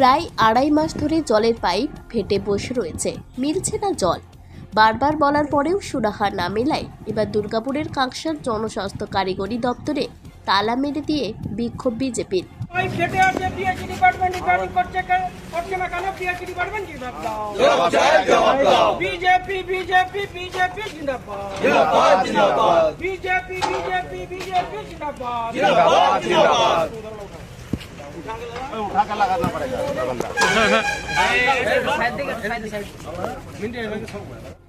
প্রায় আড়াই মাস ধরে জলের পাইপ ফেটে বসে রয়েছে। মিলছে না জল। বারবার বলার পরেও সুরাহা না মেলায় এবার দুর্গাপুরের কাঁকসার জনস্বাস্থ্য কারিগরি দপ্তরে তালা মেরে দিয়ে বিক্ষোভ বিজেপির। বিজেপি বিজেপি বিজেপি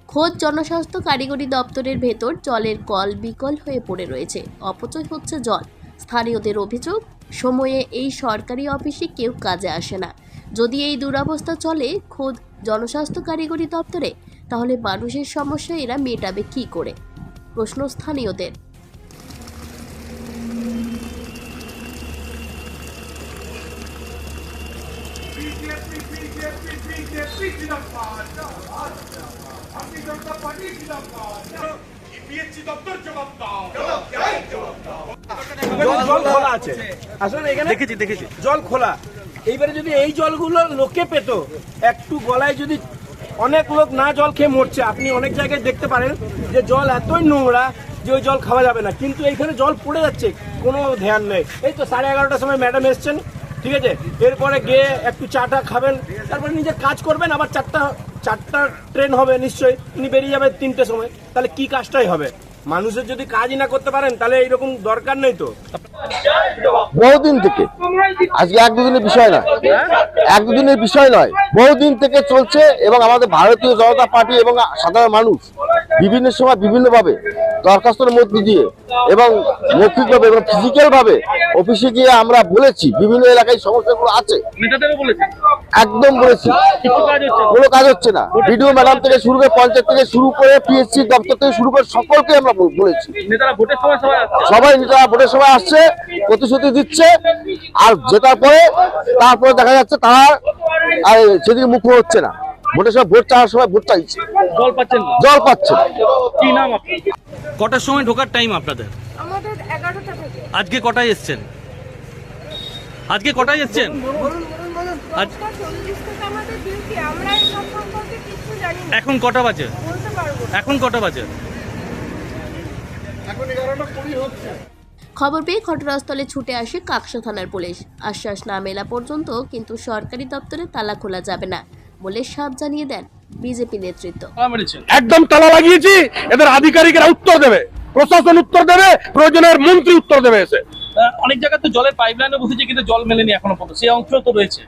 খোদ জনস্বাস্থ্য কারিগরি দপ্তরের ভেতর জলের কল বিকল হয়ে পড়ে রয়েছে। অপচয় হচ্ছে জল। স্থানীয়দের অভিযোগ, সময়ে এই সরকারি অফিসে কেউ কাজে আসে না। যদি এই দুরবস্থা চলে খোদ জনস্বাস্থ্য কারিগরি দপ্তরে, তাহলে মানুষের সমস্যা এরা মেটাবে কী করে? প্রশ্ন স্থানীয়দের বিজেপি বিজেপি বিজেপি জিন্দাবাদ ভারতীয় জনতা পার্টি জিন্দাবাদ পিএসসি দপ্তর জবাব দাও জল খোলা আছে। আসলে এখানে দেখেছি দেখেছি। জল খোলা। এইবারে যদি এই জলগুলো লোকে পেত একটু গলায় যদি অনেক লোক না জল খেয়ে মরছে আপনি অনেক জায়গায় দেখতে পারেন যে জল এতই নোংরা যে ওই জল খাওয়া যাবে না। কিন্তু এইখানে জল পড়ে যাচ্ছে কোনো ধ্যান নেই। এই তো সাড়ে এগারোটার সময় ম্যাডাম এসছেন ঠিক আছে? এরপরে গিয়ে একটু চাটা খাবেন তারপরে নিজের কাজ করবেন আবার চারটা চারটা ট্রেন হবে নিশ্চয়ই উনি বেরিয়ে যাবে তিনটে সময়। তাহলে কি কাজটাই হবে? মানুষের যদি কাজই না করতে পারেন তাহলে এইরকম দরকার নেই তো। বহুদিন থেকে আজকে এক দুদিনের বিষয় নয় এক দুদিনের বিষয় নয় বহুদিন থেকে চলছে এবং আমাদের ভারতীয় জনতা পার্টি এবং সাধারণ মানুষ বিভিন্ন সময় বিভিন্নভাবে দরখাস্তের মধ্য দিয়ে এবং মৌখিকভাবে এবং ফিজিক্যাল ভাবে অফিসে গিয়ে আমরা বলেছি বিভিন্ন এলাকায় সমস্যাগুলো আছে। নেতাদেরও একদম বলেছি। কিছু কাজ হচ্ছে না। কোনো কাজ হচ্ছে না। বিডিও ম্যাডাম থেকে শুরু করে পঞ্চায়েত থেকে শুরু করে পিএসসি দপ্তর থেকে শুরু করে সকলকে আমরা বলেছি। নেতারা ভোটের সময় সবাই নিজেরা ভোটের সময় আসছে প্রতিশ্রুতি দিচ্ছে আর জেতার পরে তারপরে দেখা যাচ্ছে তারা আর সেদিকে মুখ হচ্ছে না। ভোটের সময় ভোট চাওয়ার সময় ভোট চাইছে। জল পাচ্ছেন জল পাচ্ছে কি নাম কটার সময় ঢোকার টাইম আপনাদের? আমাদের আজকে কটায় এসছেন? আজকে কটায় এসছেন? এখন কটা বাজে? বলতে পারব না। এখন কটা বাজে? খবর পেয়ে ঘটনাস্থলে ছুটে আসে কাকসা থানার পুলিশ। আশ্বাস না মেলা পর্যন্ত কিন্তু সরকারি দপ্তরে তালা খোলা যাবে না বলে সাপ জানিয়ে দেন বিজেপি নেতৃত্ব। একদম তালা লাগিয়েছি এদের আধিকারিকেরা উত্তর দেবে। প্রশাসন উত্তর দেবে প্রয়োজনের মন্ত্রী উত্তর দেবে এসে। অনেক জায়গায় তো জলের পাইপলাইনে বসেছে কিন্তু জল মেলেনি এখনও পর্যন্ত। সেই অংশ তো রয়েছে।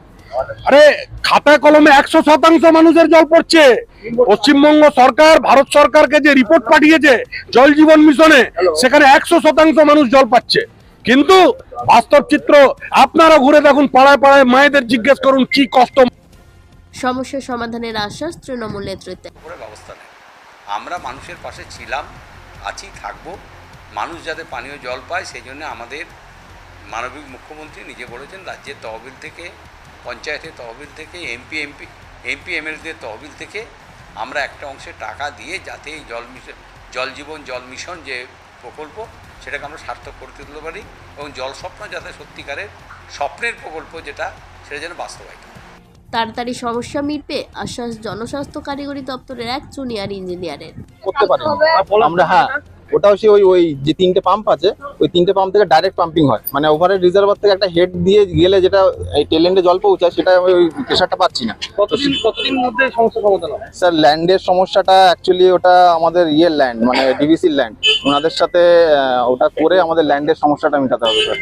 আরে খাতা কলমে একশো শতাংশ মানুষের জল পড়ছে। পশ্চিমবঙ্গ সরকার ভারত সরকারকে যে রিপোর্ট পাঠিয়েছে জল জীবন মিশনে সেখানে একশো শতাংশ মানুষ জল পাচ্ছে। কিন্তু বাস্তব চিত্র আপনারা ঘুরে দেখুন পাড়ায় পাড়ায় মায়েদের জিজ্ঞেস করুন কি কষ্ট। সমস্যা সমাধানের আশ্বাস তৃণমূল নেতৃত্বে। আমরা মানুষের পাশে ছিলাম আছি, থাকব মানুষ যাতে পানীয় জল পায়, সেই জন্য আমাদের মানবিক মুখ্যমন্ত্রী নিজে বলেছেন, রাজ্যের তহবিল থেকে, পঞ্চায়েতের তহবিল থেকে, এমপি এমপি এমপি, এমএলএদের তহবিল থেকে আমরা একটা অংশে টাকা দিয়ে যাতে এই জল মিশন জল জীবন, জল মিশন যে প্রকল্প, সেটাকে আমরা সার্থক করে তুলতে পারি এবং জল স্বপ্ন যাতে সত্যিকারের স্বপ্নের প্রকল্প যেটা, সেটা যেন বাস্তবায়িত। তাড়াতাড়ি সমস্যা মিটবে আশ্বাস জনস্বাস্থ্য কারিগরি দপ্তরের এক জুনিয়র ইঞ্জিনিয়ারের। করতে পারি আমরা হ্যাঁ ওটা হচ্ছে ওই ওই যে তিনটে পাম্প আছে ওই তিনটে পাম্প থেকে ডাইরেক্ট পাম্পিং হয়। মানে ওভারের রিজার্ভার থেকে একটা হেড দিয়ে গেলে যেটা এই টেলেন্ডে জল পৌঁছায় সেটা আমি ওই প্রেশারটা পাচ্ছি না। কতদিন কতদিন মধ্যে সমস্যা সমাধান হবে? স্যার ল্যান্ডের সমস্যাটা অ্যাকচুয়ালি ওটা আমাদের ইয়ের ল্যান্ড মানে ডিভিসির ল্যান্ড ওনাদের সাথে ওটা করে আমাদের ল্যান্ডের সমস্যাটা মেটাতে হবে স্যার।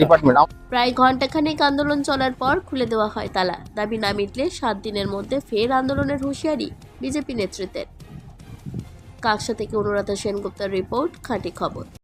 ডিপার্টমেন্ট প্রায় ঘন্টাখানেক আন্দোলন চলার পর খুলে দেওয়া হয় তালা। দাবি না মিটলে সাত দিনের মধ্যে ফের আন্দোলনের হুঁশিয়ারি বিজেপি নেতৃত্বের। কাকসা থেকে অনুরাধা সেনগুপ্তার রিপোর্ট খাঁটি খবর।